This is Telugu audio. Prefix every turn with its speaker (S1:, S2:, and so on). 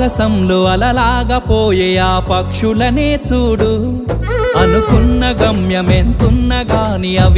S1: ఆకాశంలో అలలాగపోయే ఆ పక్షులనే చూడు. అనుకున్న గమ్యమెంతున్న గాని అవి